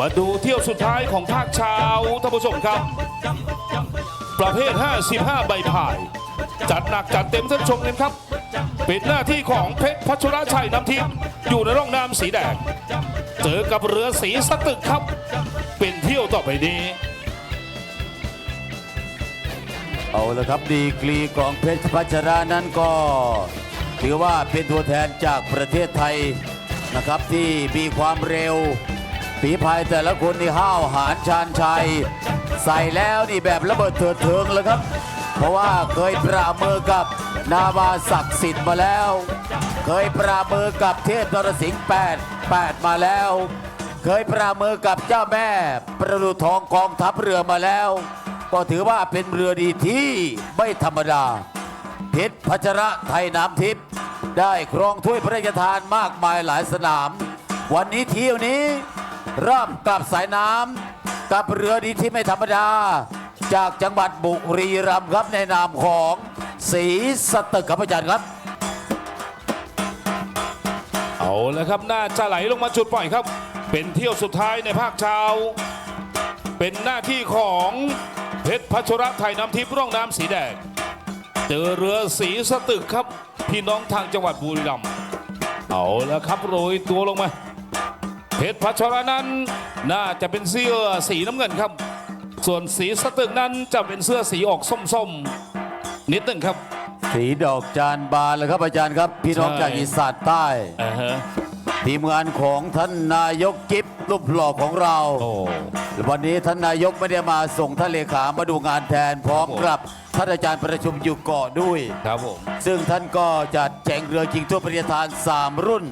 มาดูเที่ยวสุดท้ายของภาคเช้าท่านผู้ชมครับ ประเภท 55 ใบพาย จัดหนักจัดเต็มท่านชมเลยครับ เป็นหน้าที่ของเพชรพัชรชัยน้ำทิพย์อยู่ในร่องน้ำสีแดง เจอกับเรือสีสตึกครับ เป็นเที่ยวต่อไปนี้ เอาละครับดีกรีของเพชรพัชรานั้นก็ ถือว่าเป็นตัวแทนจากประเทศไทยนะครับที่มีความเร็ว ฝีพายแต่ละคนนี่ห้าวหาญชาญชัย ใส่แล้วนี่แบบระเบิดเถิดเทิงเลยครับ เพราะว่าเคยปรามือกับนาวาศักดิ์สิทธิ์มาแล้ว เคยปรามือกับเทพนรสิงห์8 8มาแล้ว เคยปรามือกับเจ้าแม่ ประดูทองกองทัพเรือมาแล้ว ก็ถือว่าเป็นเรือดีที่ไม่ธรรมดา เพชรพัชระไทยน้ำทิพย์ได้ครองถ้วยพระราชทานมากมายหลายสนาม วันนี้เที่ยวนี้ เริ่มกับสายน้ำกับเรือดีที่ไม่ธรรมดา จากจังหวัดบุรีรัมย์ครับในนามของสีสตึกครับอาจารย์ครับ เอาแล้วครับน่าจะไหลลงมาจุดปล่อยครับ เป็นเที่ยวสุดท้ายในภาคเช้า เป็นหน้าที่ของเพชรพัชรไทยน้ำทิพย์ร่องน้ำสีแดงเจอเรือสีสตึกครับ พี่น้องทางจังหวัดบุรีรัมย์เอาแล้วครับโรยตัวลงมา เพชรพัชรนั้นน่าจะเป็นเสื้อสีน้ำเงินครับ ส่วนสีสตึกนั้นจะเป็นเสื้อสีออกส้มๆ นิดหนึ่งครับ สีดอกจานบานเลยครับอาจารย์ครับ พี่น้องใช่จากอีสานใต้ อ่าฮะ ทีมงานของท่านนายกกิฟรูปหล่อของเรา โอ้ วันนี้ท่านนายกไม่ได้มาส่งท่านเลขามาดูงานแทนพร้อมกับ ท่านอาจารย์ประชุมอยู่เกาะด้วย ครับผม ซึ่งท่านก็จะแจงเรือจริงทั่วประเทศทาน 3 รุ่น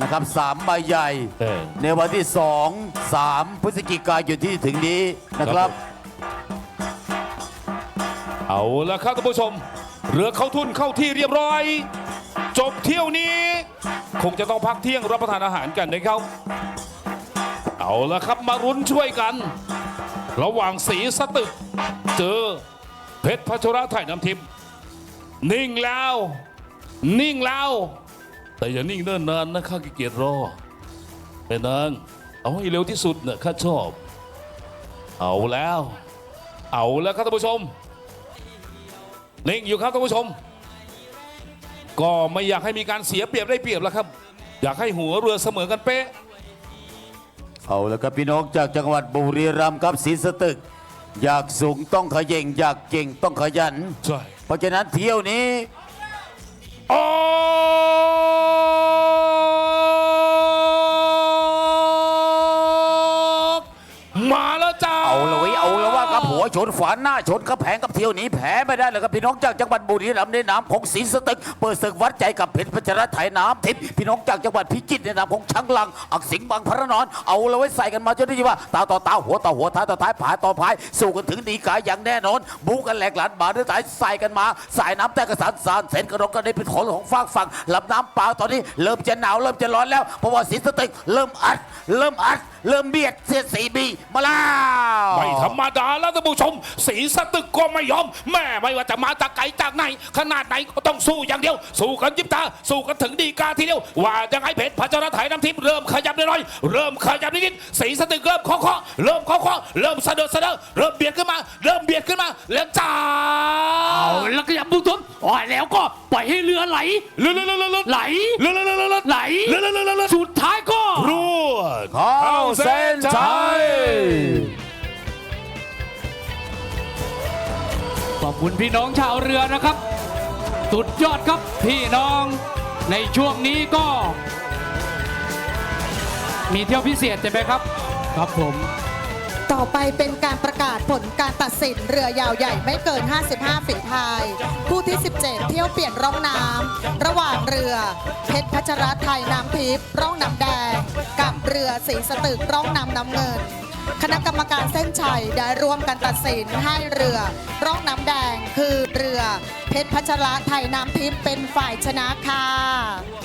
นะครับ3ใบใหญ่ เออ ในวันที่ 2 3 พฤศจิกายนที่ถึงนี้นะครับ เอาละครับท่านผู้ชม เรือเข้าทุนเข้าที่เรียบร้อย จบเที่ยวนี้ คงจะต้องพักเที่ยงรับประทานอาหารกันนะครับ เอาละครับมารุ้นช่วยกัน ระหว่างสีสตึก เจอเพชรพัชระไทยน้ำทิพย์นิ่งแล้ว นิ่งแล้ว แต่อย่านิ่งเนิ่นนานนะข้าขี้เกียจรอไปนาง เอาให้เร็วที่สุดเนะข้าชอบ เอาแล้ว เอาแล้วครับท่านผู้ชม นิ่งอยู่ครับท่านผู้ชม ก็ไม่อยากให้มีการเสียเปรียบได้เปรียบแล้วครับ อยากให้หัวเรือเสมอกันเป๊ะ เอาละครับพี่น้องจากจังหวัดบุรีรัมย์ครับศรีสตึก อยากสูงต้องขย่งอยากเก่งต้องขยัน ใช่ เพราะฉะนั้นเที่ยวนี้ออ เอาละเว้ยเอาละว่ากับหัวชนฝาหน้าชนกระแพงกับเที่ยวนี้แพ้ไม่ได้เลยครับพี่น้องจากจังหวัดบุรีรัมย์ในนามของศรีสตึกเปิดศึกวัดใจกับเพชรพัชรไทยน้ำทิพย์พี่น้องจากจังหวัดพิจิตรในนามของช้างลัง อักสิงห์บางพระนอน เอาละไว้ใส่กันมาจนได้ยินว่าตาต่อตาหัวต่อหัวท้ายต่อท้ายผายต่อผายสู้กันถึงดีกายอย่างแน่นอนบูกันแหลกหลานบาดด้วยสายใส่กันมา สายน้ำแต่กระสานสานเส้นกระดกกันได้เป็นของของฟากฝั่งลำน้ำเปล่าตอนนี้เริ่มจะหนาวเริ่มจะร้อนแล้วเพราะว่าศรีสตึกเริ่มอัด เริ่มอัด เริ่มเบียดเสียดสีบีมาแล้วไม่ธ รรมดาแล้วท่านผู้ชม สีสตึกก็ไม่ยอม แม่ไม่ว่าจะมาจากไกลจากไหนขนาดไหนก็ต้องสู้อย่างเดียว สู้กันยิบตา สู้กันถึงดีกาทีเดียว ว่ายังไงเพชรพัชรไทยน้ำทิพย์เริ่มขยับน้อยๆเริ่มขยับนิดๆสีสตึกเริ่มเคาะๆเริ่มเคาะๆเริ่มเสดอเสดอเริ่มเบียดขึ้นมา เริ่มเบียดขึ้นมา แล้วจ้าเอาแล้วก็อย่าบุกทุนอ๋อแล้วก็ปล่อยให้เรือไหลเลื่อนเลื่อนเลื่อนเลื่อนไหลเลื่อนเลื่อนเลื่อนเลื่อนไหลเลื่อนเลื่อนเลื่อนเลื่อนสุดท้ายก็รว คุณพี่น้องชาวเรือนะครับ สุดยอดครับพี่น้องในช่วงนี้ก็ มีเที่ยวพิเศษใช่ไหมครับ ครับผม ต่อไปเป็นการประกาศผลการตัดสินเรือยาวใหญ่ไม่เกิน 55 ฝีพายคู่ที่ 17 เที่ยวเปลี่ยนร่องน้ำระหว่างเรือ เพชรพัชรไทยน้ำทิพย์ร่องน้ำแดง กับเรือสีสตึกร่องน้ำน้ำเงิน คณะกรรมการเส้นชัยได้ร่วมกันตัดสินให้เรือร่องน้ำแดงคือเรือเพชรพัชระไทยน้ำทิพย์เป็นฝ่ายชนะค่ะ